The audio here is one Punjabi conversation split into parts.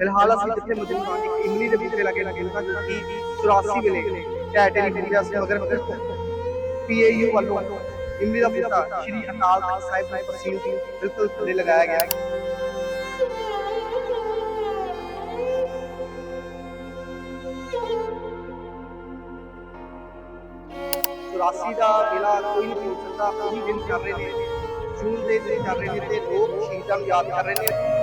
ਫਿਲਹਾਲ ਅਸੀਂ ਜਿੱਥੇ ਮੌਜੂਦ ਹਾਂ, ਇੱਕ ਇਮਲੀ ਦੇ ਬੂਟੇ ਲੱਗੇ ਲੱਗੇ ਲੋਕਾਂ ਜੋ ਕਿ 84 ਵੇਲੇ ਟੈਟਰੀ ਹੋ ਗਿਆ ਸੀ ਮਗਰ ਪੀਏਯੂ ਵੱਲੋਂ ਇਮਲੀ ਦਾ ਬੂਟਾ ਸ਼੍ਰੀ ਅਕਾਲ ਤਖਤ ਸਾਹਿਬ ਦੀ ਤਹਿਸੀਲ ਬਿਲਕੁਲ ਥੱਲੇ ਲਗਾਇਆ ਗਿਆ ਹੈ। ਚੁਰਾਸੀ ਦਾ ਵੇਲਾ ਕੋਈ ਨਹੀਂ ਭੁੱਲ ਸਕਦਾ ਉਹੀ ਦਿਨ ਚੱਲ ਰਹੇ ਨੇ। ਜੂਨ ਦੇ ਦਿਨ ਚੱਲ ਰਹੇ ਨੇ ਤੇ ਲੋਕ ਸ਼ਹੀਦਾਂ ਨੂੰ ਯਾਦ ਕਰ ਰਹੇ ਨੇ।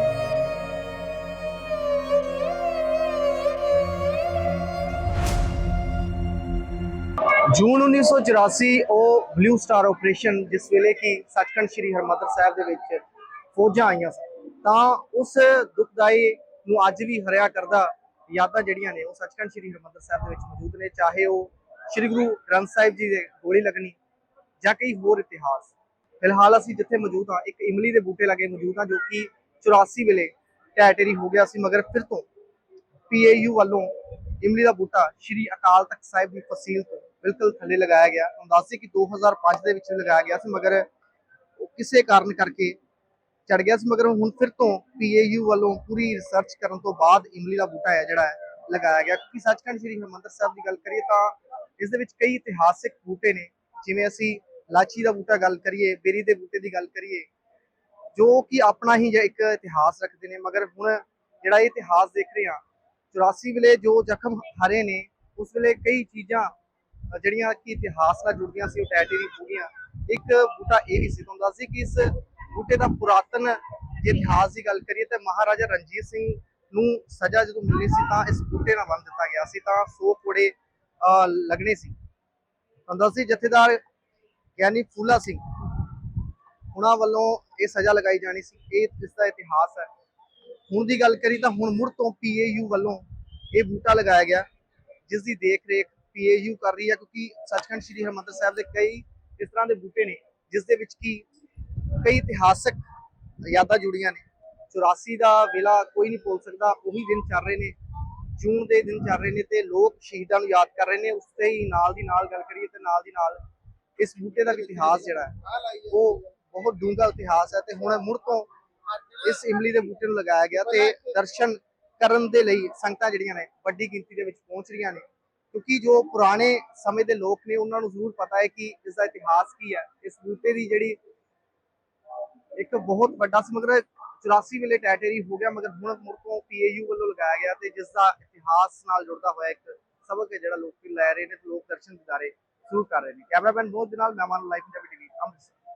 ਜੂਨ 1984 ਉਹ ਬਲੂ ਸਟਾਰ ਆਪਰੇਸ਼ਨ ਜਿਸ ਵੇਲੇ ਕਿ ਸੱਚਖੰਡ ਸ੍ਰੀ ਹਰਮੰਦਰ ਸਾਹਿਬ ਦੇ ਵਿੱਚ ਫੌਜਾਂ ਆਈਆਂ ਸਨ, ਤਾਂ ਉਸ ਦੁਖਦਾਈ ਨੂੰ ਅੱਜ ਵੀ ਹਰਿਆ ਕਰਦਾ ਯਾਦਾਂ ਜਿਹੜੀਆਂ ਨੇ ਉਹ ਸੱਚਖੰਡ ਸ੍ਰੀ ਹਰਮੰਦਰ ਸਾਹਿਬ ਦੇ ਵਿੱਚ ਮੌਜੂਦ ਨੇ, ਚਾਹੇ ਉਹ ਸ੍ਰੀ ਗੁਰੂ ਗ੍ਰੰਥ ਸਾਹਿਬ ਜੀ ਦੇ ਗੋਲੀ ਲੱਗਣੀ ਜਾਂ ਕਈ ਹੋਰ ਇਤਿਹਾਸ। ਫਿਲਹਾਲ ਅਸੀਂ ਜਿੱਥੇ ਮੌਜੂਦ ਹਾਂ, ਇੱਕ ਇਮਲੀ ਦੇ ਬੂਟੇ ਲਾਗੇ ਮੌਜੂਦ ਹਾਂ, ਜੋ ਕਿ 84 ਵੇਲੇ ਟੈਟਰੀ ਹੋ ਗਿਆ ਸੀ, ਮਗਰ ਫਿਰ ਤੋਂ ਪੀਏਯੂ ਵੱਲੋਂ ਇਮਲੀ ਦਾ ਬੂਟਾ ਸ਼੍ਰੀ ਅਕਾਲ ਤਖਤ ਸਾਹਿਬ ਦੀ ਫਸੀਲ ਤੋਂ ਬਿਲਕੁਲ ਥੱਲੇ ਲਗਾਇਆ ਗਿਆ। ਤੁਹਾਨੂੰ ਦੱਸ ਕਿ 2005 ਦੇ ਵਿੱਚ ਲਗਾਇਆ ਗਿਆ ਸੀ, ਮਗਰ ਉਹ ਕਿਸੇ ਕਾਰਨ ਕਰਕੇ ਚੜ ਗਿਆ ਸੀ, ਮਗਰ ਹੁਣ ਫਿਰ ਤੋਂ ਪੀਏਯੂ ਵੱਲੋਂ ਪੂਰੀ ਰਿਸਰਚ ਕਰਨ ਤੋਂ ਬਾਅਦ ਇਮਲੀ ਦਾ ਬੂਟਾ ਹੈ ਜਿਹੜਾ ਲਗਾਇਆ ਗਿਆ। ਕਿਉਂਕਿ ਸੱਚਖੰਡ ਸ੍ਰੀ ਹਰਿਮੰਦਰ ਸਾਹਿਬ ਦੀ ਗੱਲ ਕਰੀਏ ਤਾਂ ਇਸ ਦੇ ਵਿੱਚ ਕਈ ਇਤਿਹਾਸਿਕ ਬੂਟੇ ਨੇ, ਜਿਵੇਂ ਅਸੀਂ ਲਾਚੀ ਦਾ ਬੂਟਾ ਗੱਲ ਕਰੀਏ, ਬੇਰੀ ਦੇ ਬੂਟੇ ਦੀ ਗੱਲ ਕਰੀਏ, ਜੋ ਕਿ ਆਪਣਾ ਹੀ ਇੱਕ ਇਤਿਹਾਸ ਰੱਖਦੇ ਨੇ, ਮਗਰ ਹੁਣ ਜਿਹੜਾ ਇਹ ਇਤਿਹਾਸ ਦੇਖ ਰਹੇ ਹਾਂ 84 ਵੇਲੇ ਜੋ ਜ਼ਖਮ ਹਰੇ ਨੇ, ਉਸ ਵੇਲੇ ਕਈ ਚੀਜ਼ਾਂ ਜਿਹੜੀਆਂ ਕਿ ਇਤਿਹਾਸ ਨਾਲ ਜੁੜਦੀਆਂ ਸੀ ਉਹ ਟੈਟਰੀ ਹੋ ਗਈਆਂ ਇੱਕ ਬੂਟਾ ਇਹ ਵੀ ਸੀ ਤੁਹਾਨੂੰ ਦੱਸ ਕਿ ਇਸ ਬੂਟੇ ਦਾ ਪੁਰਾਤਨ ਜੇ ਇਤਿਹਾਸ ਦੀ ਗੱਲ ਕਰੀਏ ਤਾਂ ਮਹਾਰਾਜਾ ਰਣਜੀਤ ਸਿੰਘ ਨੂੰ ਸਜ਼ਾ ਜਦੋਂ ਮਿਲੀ ਸੀ ਤਾਂ ਇਸ ਬੂਟੇ ਨਾਲ ਬੰਨ ਦਿੱਤਾ ਗਿਆ ਸੀ ਤਾਂ 100 ਕੋੜੇ ਅ, ਲੱਗਣੇ ਸੀ। ਤੁਹਾਨੂੰ ਦੱਸ ਜਥੇਦਾਰ ਗਿਆਨੀ ਫੂਲਾ ਸਿੰਘ ਉਹਨਾਂ ਵੱਲੋਂ ਇਹ ਸਜ਼ਾ ਲਗਾਈ ਜਾਣੀ ਸੀ ਇਹ ਇਸ ਦਾ ਇਤਿਹਾਸ ਹੈ। ਹੁਣ ਦੀ ਗੱਲ ਕਰੀ ਤਾਂ ਹੁਣ ਮੁੜ ਤੋਂ ਪੀਏਯੂ ਵੱਲੋਂ ਇਹ ਬੂਟਾ ਲਗਾਇਆ ਗਿਆ ਜਿਸ ਦੀ ਦੇਖ ਰੇਖ ਪੀਏਯੂ ਕਰ ਰਹੀ ਹੈ, ਕਿਉਂਕਿ ਸੱਚਖੰਡ ਸ੍ਰੀ ਹਰਿਮੰਦਰ ਸਾਹਿਬ ਦੇ ਕਈ ਇਸ ਤਰ੍ਹਾਂ ਦੇ ਬੂਟੇ ਨੇ, ਜਿਸ ਦੇ ਵਿੱਚ ਕੀ ਕਈ ਇਤਿਹਾਸਕ ਯਾਦਾਂ ਜੁੜੀਆਂ ਨੇ। 84 ਦਾ ਵੇਲਾ ਕੋਈ ਨਹੀਂ ਭੁੱਲ ਸਕਦਾ, ਉਹੀ ਦਿਨ ਚੱਲ ਰਹੇ ਨੇ, ਜੂਨ ਦੇ ਦਿਨ ਚੱਲ ਰਹੇ ਨੇ ਤੇ ਲੋਕ ਸ਼ਹੀਦਾਂ ਨੂੰ ਯਾਦ ਕਰ ਰਹੇ ਨੇ, ਉਸ ਤੇ ਹੀ ਨਾਲ ਦੀ ਨਾਲ ਗੱਲ ਕਰੀਏ ਤੇ ਨਾਲ ਦੀ ਨਾਲ ਇਸ ਬੂਟੇ ਦਾ ਇਤਿਹਾਸ ਜਿਹੜਾ ਹੈ, ਉਹ ਬਹੁਤ ਡੂੰਘਾ ਇਤਿਹਾਸ ਹੈ ਤੇ ਹੁਣ ਮੁੜ ਤੋਂ ਇਸ ਇਮਲੀ ਦੇ ਬੂਟੇ ਨੂੰ ਲਗਾਇਆ ਗਿਆ ਤੇ ਦਰਸ਼ਨ ਕਰਨ ਦੇ ਲਈ ਸੰਗਤਾਂ ਜਿਹੜੀਆਂ ਨੇ, ਵੱਡੀ ਗਿਣਤੀ ਦੇ ਵਿੱਚ ਪਹੁੰਚ ਰਹੀਆਂ ਨੇ। ਕਿਉਂਕਿ ਜੋ ਪੁਰਾਣੇ ਸਮੇਂ ਦੇ ਲੋਕ ਨੇ, ਉਹਨਾਂ ਨੂੰ ਜ਼ਰੂਰ ਪਤਾ ਹੈ ਕਿ ਇਸ ਦਾ ਇਤਿਹਾਸ ਕੀ ਹੈ। ਇਸ ਬੂਟੇ ਦੀ ਜਿਹੜੀ ਇੱਕ ਬਹੁਤ ਵੱਡਾ ਸਮਗਰ 84 ਵੇਲੇ ਟੈਟੇਰੀ ਹੋ ਗਿਆ, ਮਗਰ ਹੁਣ ਮੁੜ ਤੋਂ ਪੀਏਯੂ ਵੱਲੋਂ ਲਗਾਇਆ ਗਿਆ ਤੇ ਜਿਸ ਦਾ ਇਤਿਹਾਸ ਨਾਲ ਜੁੜਦਾ ਹੋਇਆ ਇੱਕ ਸਬਕ ਹੈ ਜਿਹੜਾ ਲੋਕ ਲੈ ਰਹੇ ਨੇ ਲੋਕ ਦਰਸ਼ਨ ਦਿਦਾਰੇ ਜ਼ਰੂਰ ਕਰ ਰਹੇ ਨੇ। ਕੈਮਰਾਮੈਨ ਬਹੁਤ ਦੇ ਨਾਲ ਮਹਿਮਾਨ ਲਾਈਵ ਪੰਜਾਬੀ ਟੀਵੀ ਅੰਮ੍ਰਿਤਸਰ।